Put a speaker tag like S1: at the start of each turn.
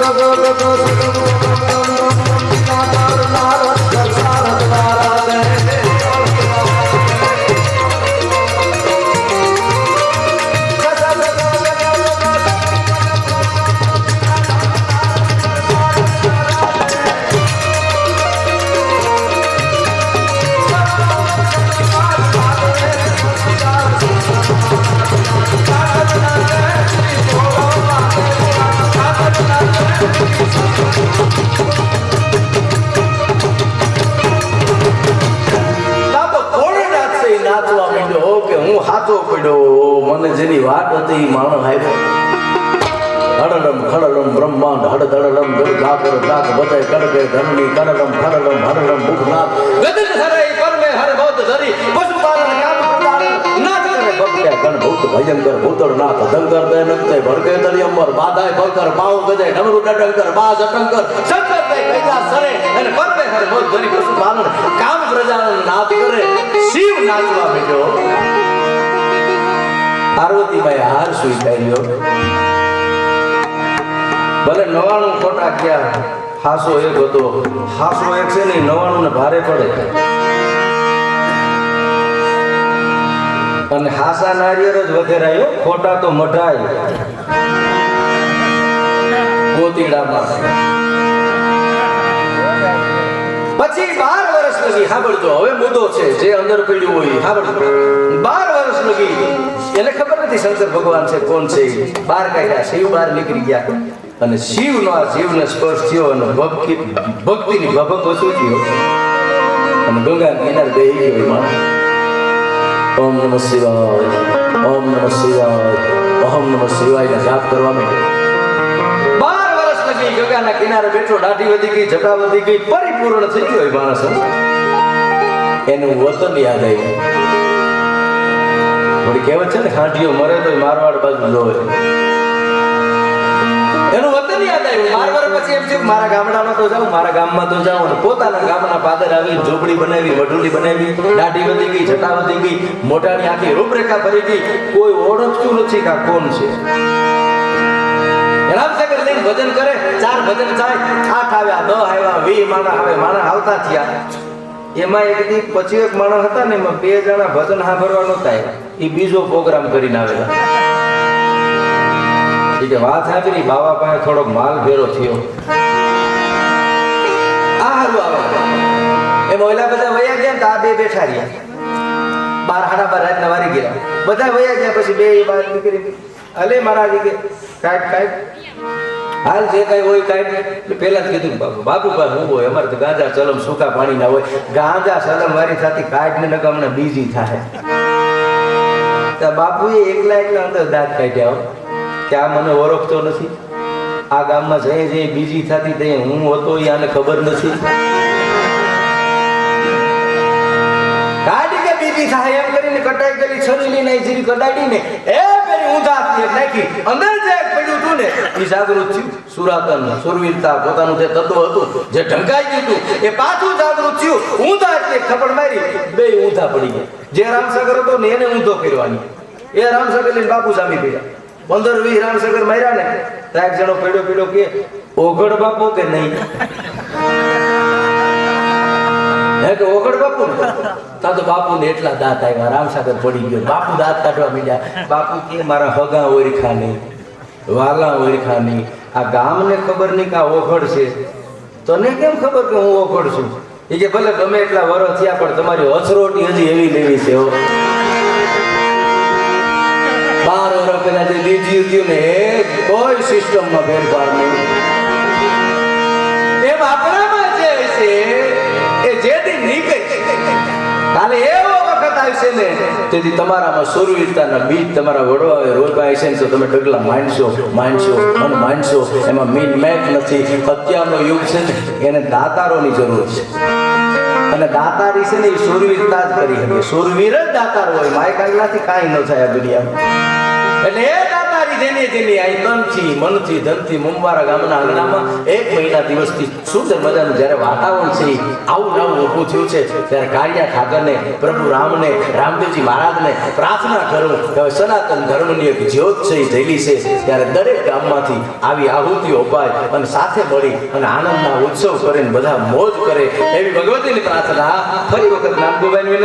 S1: go, go, go, go, go. પડ્યો, મને જેની વાત હતી માણસ આવ્યો હડડમ ખડડમ બ્રહ્માંડ હડધડડમ દુર્ગાકર નાથ બધાય કડકે ધરણી કડડમ ખડડમ હડડમ મુખનાથ ગદન હરે પરમે હર બૌદ્ધ ધરી, પશુપાલન કામ પ્રદાન નાથ કરે ભક્તે ગણ ભૂત ભયંકર ભૂતળ નાથ દંકર દયનંતે ભડકે દરિયંબર બાધાય ભવકર પાવ ગદે ડમરુ ડડંકર બાજ અટંકર શંકર દે કૈલાસ સરે, અને પરમે હર બૌદ્ધ ધરી પશુપાલન. કામ પ્રજાનન નાથ કરે, શિવ નાચવા માંડ્યો પાર્વતીબાઈ હાર સુઈ કાઢ્યો ભલે નવાણું ખોટા ક્યાં હાસો એક હતો. હાસો એક છે ને નવાણું ને ભારે પડે. અને હાસા નારિયેર જ વધેરાયો ખોટા તો મઢાય. ગોતીડામાં. પછી બાર લગી સાંભળજો હવે મુદ્દો છે, જે અંદર પડ્યું હોય સાંભળજો બાર વર્ષ લગી એને ખબર નથી શંકર ભગવાન છે, કોણ છે બાર કાઢ્યા, શિવ બહાર નીકળી ગયા. અને શિવનો આ જીવને સ્પર્શ થયો અને ભક્તિ, ભક્તિની ભભક ઓછું થયો અને ગંગા કિનાર બે ગયો એમાં. ઓમ નમઃ શિવાય, ઓમ નમઃ શિવાય, ઓમ નમઃ શિવાય જાપ કરવા માંડ્યો ગંગાના કિનારે બેઠો, દાઢી વધી ગઈ, જટા વધી ગઈ, પરિપૂર્ણ થઈ ગયો એ માણસ. એનું વતન યાદ આવ્યું વળી કહેવત છે ને ખાંટીઓ મરે તો મારવાડ બાજુ જોવે વતન મારા ગામડામાં તો જાઉં, મારા ગામમાં તો જાઉં. અને આવી ઝૂંપડી બનાવી, વઢુલી બનાવી, દાઢી વધી ગઈ, જટા વધી ગઈ મોટાની આખી રૂપરેખા ભરી ગઈ. કોઈ ઓળખતું નથી કે કોણ છે. ભજન કરે, ચાર ભજન થાય, આઠ આવ્યા, દસ આવ્યા વી માણા આવે, માણા આવતા થયા. એમાં એક દી પછી એક માણસ હતા ને એમાં બે જણા ભજન સાંભળવા નહોતા એ બીજો પ્રોગ્રામ કરીને આવેલા. એ કે વાત સાંભળી બાવા પાસે થોડોક માલ ભેરો થયો. આ હારું આવે. એમાં ઓલા બધા વયા ગયા તા આ બે બેઠા રહ્યા. બાર હાડા બાર રાતના વારી ગયા. બધા વયા ગયા, પછી બે બાર નીકળી અલે મહારાજ કે કાંઈક કાંઈક હાલ જે કઈ હોય કાંઈ પેલા જ કીધું બાપુ બાપુ પાસે હું હોય, અમારે ગાંજા, ચલમ, સૂકા પાણી ના હોય. ગાંજા, ચલમ વારી થતી કાઢ ને નકા હમણાં બીજી થાય. બાપુએ એકલા એકલા અંદર દાંત કાઢ્યા કે આ મને ઓળખતો નથી. આ ગામમાં જઈ જઈ બીજી થતી તે હું હતો આને ખબર નથી. કાઢી કે બીજી થાય એમ કરીને કટાઈ ગયેલી છરી લઈને જીરી કડાડીને, એ પેલી ઊંધા નાખી. અંદર જે ને એ જાગૃત થયું. સુરાતન સુરવીરતા પોતાનું જે તત્વ હતું, જે ઢંકાઈ ગયું એ પાછું જાગૃત થયું. ઊંધા એટલે ખપડ મારી, બે ઊંધા પડી ગયા. જે રામસાગર હતો ને એને ઊંધો ફેરવાની એ રામસાગર લઈને બાપુ સામી પડ્યા. પંદર, વીસ રામસાગર માર્યા ને એક જણો પેડો પેડો કે, ઓગળ બાપો કે નહીં? તા તો બાપુ ને? એટલા દાંત આવ્યા રામસાગર પડી ગયો. બાપુ દાંત કાઢવા મીડ્યા. બાપુ કે, મારા હગા ઓરખા નહીં. વાલા ઓરખા નહીં આ ગામને ખબર નહીં કે આ ઓખડ છે. તને કેમ ખબર કે હું ઓખડ છું? એ કે ભલે ગમે એટલા વરસ થયા, પણ તમારી અસરોટી હજી એવી લેવી છે બાર વર્ષ પહેલા જે લીધી હતી ને કોઈ સિસ્ટમમાં ફેરફાર નહીં. એમ આપણામાં જે છે, એ જે દી નીકળે. કાલે એવો વખત આવશે ને, તેથી તમારામાં સુરવીરતાના બીજ તમારા વડવા આવે રોજમાં આવશે ને, તો તમે ડગલા માનશો માનશો અને માનશો એમાં મીન મેચ નથી. અત્યારનો યુગ છે ને, એને દાતારોની જરૂર છે. અને દાતારી છે ને, એ સુરવીરતા જ કરી શકે. સુરવીર જ દાતાર હોય માય કાંગલાથી કાંઈ ન થાય આ દુનિયામાં. એટલે જેની આ તનથી મનથી, ધનથી મુંબારા ગામના આંગણામાં એક મહિના દિવસથી સુંદર મજાનું જ્યારે વાતાવરણ છે આવું નવું ઊભું થયું છે, ત્યારે કાળિયા ઠાકરને પ્રભુ રામને, રામદેવજી મહારાજને પ્રાર્થના કરું કે સનાતન ધર્મની એક જ્યોત છે એ થયેલી છે, ત્યારે દરેક ગામમાંથી આવી આહુતિઓ અપાય અને સાથે મળી અને આનંદના ઉત્સવ કરીને બધા મોજ કરે એવી ભગવતીની પ્રાર્થના ફરી વખત વિનંતી